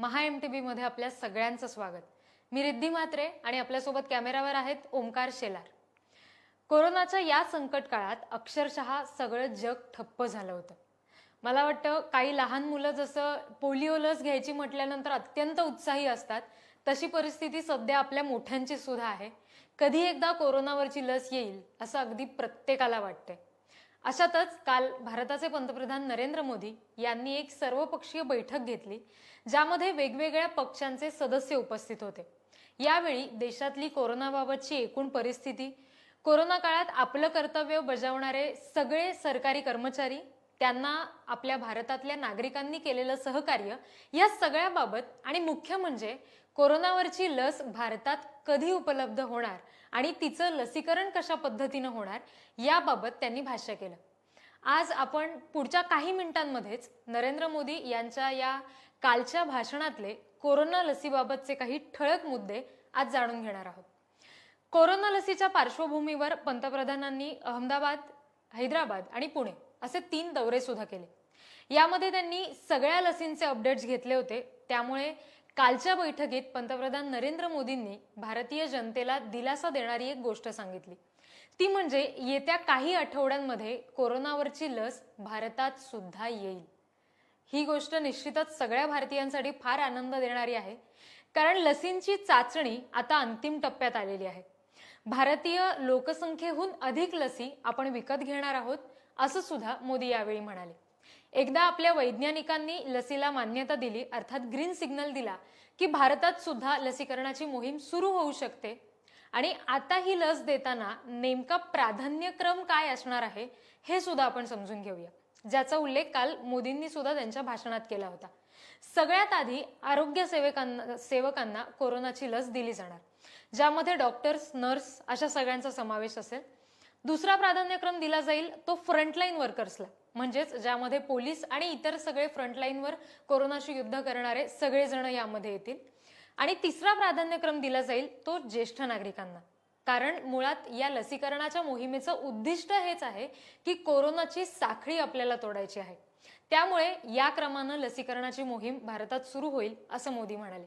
महा M T मध्ये आपल्या सगळ्यांचं स्वागत. मी रिद्धी मात्रे आणि आपल्यासोबत कॅमेरावर आहेत ओमकार शेलार. कोरोनाच्या या संकट काळात अक्षरशः सगळं जग ठप्प झालं होतं. मला वाटतं काही लहान मुलं जसं पोलिओ लस घ्यायची म्हटल्यानंतर अत्यंत उत्साही असतात तशी परिस्थिती सध्या आपल्या मोठ्यांची सुद्धा आहे. कधी एकदा कोरोनावरची लस येईल असं अगदी प्रत्येकाला वाटतंय. अशातच काल भारताचे पंतप्रधान नरेंद्र मोदी यांनी एक सर्वपक्षीय बैठक घेतली ज्यामध्ये वेगवेगळ्या पक्षांचे सदस्य उपस्थित होते. यावेळी देशातली कोरोनाबाबतची एकूण परिस्थिती कोरोना काळात आपलं कर्तव्य बजावणारे सगळे सरकारी कर्मचारी त्यांना आपल्या भारतातल्या नागरिकांनी केलेलं सहकार्य या सगळ्याबाबत आणि मुख्य म्हणजे कोरोनावरची लस भारतात कधी उपलब्ध होणार आणि तिचं लसीकरण कशा पद्धतीनं होणार याबाबत त्यांनी भाष्य केलं. आज आपण पुढच्या काही मिनिटांमध्येच नरेंद्र मोदी यांच्या या कालच्या भाषणातले कोरोना लसीबाबतचे काही ठळक मुद्दे आज जाणून घेणार आहोत. कोरोना लसीच्या पार्श्वभूमीवर पंतप्रधानांनी अहमदाबाद हैदराबाद आणि पुणे असे तीन दौरे सुद्धा केले. यामध्ये त्यांनी सगळ्या लसींचे अपडेट्स घेतले होते. त्यामुळे कालच्या बैठकीत पंतप्रधान नरेंद्र मोदींनी भारतीय जनतेला दिलासा देणारी एक गोष्ट सांगितली. ती म्हणजे येत्या काही आठवड्यांमध्ये कोरोनावरची लस भारतात सुद्धा येईल. ही गोष्ट निश्चितच सगळ्या भारतीयांसाठी फार आनंद देणारी आहे. कारण लसींची चाचणी आता अंतिम टप्प्यात आलेली आहे. भारतीय लोकसंख्येहून अधिक लसी आपण विकत घेणार आहोत. असं सुद्धा मोदी यावेळी म्हणाले. एकदा आपल्या वैज्ञानिकांनी लसीला मान्यता दिली अर्थात ग्रीन सिग्नल दिला की भारतात सुद्धा लसीकरणाची मोहीम सुरू होऊ शकते. आणि आता ही लस देताना नेमका प्राधान्यक्रम काय असणार आहे हे सुद्धा आपण समजून घेऊया. ज्याचा उल्लेख काल मोदींनी सुद्धा त्यांच्या भाषणात केला होता. सगळ्यात आधी आरोग्य सेवकांना सेवकांना कोरोनाची लस दिली जाणार. ज्यामध्ये डॉक्टर्स नर्स अशा सगळ्यांचा समावेश असेल. दुसरा प्राधान्यक्रम दिला जाईल तो फ्रंटलाईन वर्कर्सला म्हणजेच ज्यामध्ये पोलीस आणि इतर सगळे फ्रंटलाईनवर कोरोनाशी युद्ध करणारे सगळेजण यामध्ये येतील. आणि तिसरा प्राधान्यक्रम दिला जाईल तो ज्येष्ठ नागरिकांना. कारण मुळात या लसीकरणाच्या मोहिमेचं उद्दिष्ट हेच आहे की कोरोनाची साखळी आपल्याला तोडायची आहे. त्यामुळे या क्रमानं लसीकरणाची मोहीम भारतात सुरू होईल असं मोदी म्हणाले.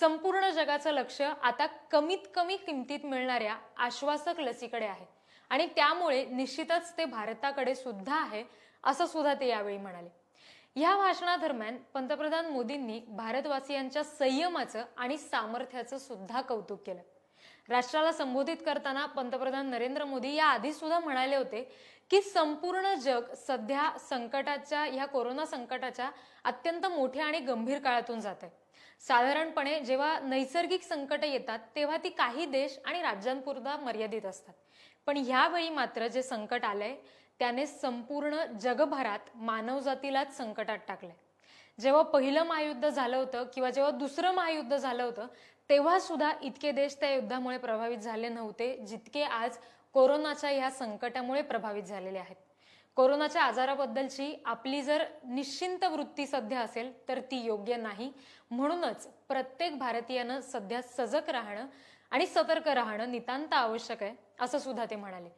संपूर्ण जगाचं लक्ष आता कमीत कमी किमतीत मिळणाऱ्या आश्वासक लसीकडे आहे. आणि त्यामुळे निश्चितच ते भारताकडे सुद्धा आहे असं सुद्धा ते यावेळी म्हणाले. या भाषणादरम्यान पंतप्रधान मोदींनी भारतवासियांच्या संयमाचं आणि सामर्थ्याचं सुद्धा कौतुक केलं. राष्ट्राला संबोधित करताना पंतप्रधान नरेंद्र मोदी या आधी सुद्धा म्हणाले होते की संपूर्ण जग सध्या संकटाच्या ह्या कोरोना संकटाच्या अत्यंत मोठ्या आणि गंभीर काळातून जात आहे साधारणपणे जेव्हा नैसर्गिक संकट येतात तेव्हा ती काही देश आणि राज्यांपुरता मर्यादित असतात. पण ह्यावेळी मात्र जे संकट आलंय त्याने संपूर्ण जगभरात मानवजातीलाच संकटात टाकलंय. जेव्हा पहिलं महायुद्ध झालं होतं किंवा जेव्हा दुसरं महायुद्ध झालं होतं तेव्हा सुद्धा इतके देश त्या युद्धामुळे प्रभावित झाले नव्हते जितके आज कोरोनाच्या ह्या संकटामुळे प्रभावित झालेले आहेत. कोरोनाच्या आजाराबद्दलची आपली जर निश्चिंत वृत्ती सध्या असेल तर ती योग्य नाही. म्हणूनच प्रत्येक भारतीयानं सध्या सजग राहणं आणि सतर्क राहणं नितांत आवश्यक आहे असं सुद्धा ते म्हणाले.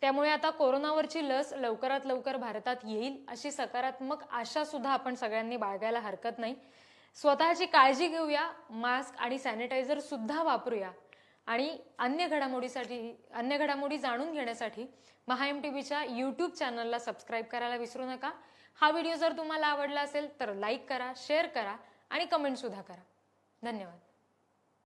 त्यामुळे आता कोरोनावरची लस लवकरात लवकर भारतात येईल अशी सकारात्मक आशा सुद्धा आपण सगळ्यांनी बाळगायला हरकत नाही. स्वतःची काळजी घेऊया मास्क आणि सॅनिटायझर सुद्धा वापरूया. आणि अन्य घडामोडीसाठी अन्य घडामोडी जाणून घेण्यासाठी महा एम टी व्हीच्या यूट्यूब चॅनलला सबस्क्राईब करायला विसरू नका. हा व्हिडिओ जर तुम्हाला आवडला असेल तर लाईक करा शेअर करा आणि कमेंटसुद्धा करा. धन्यवाद.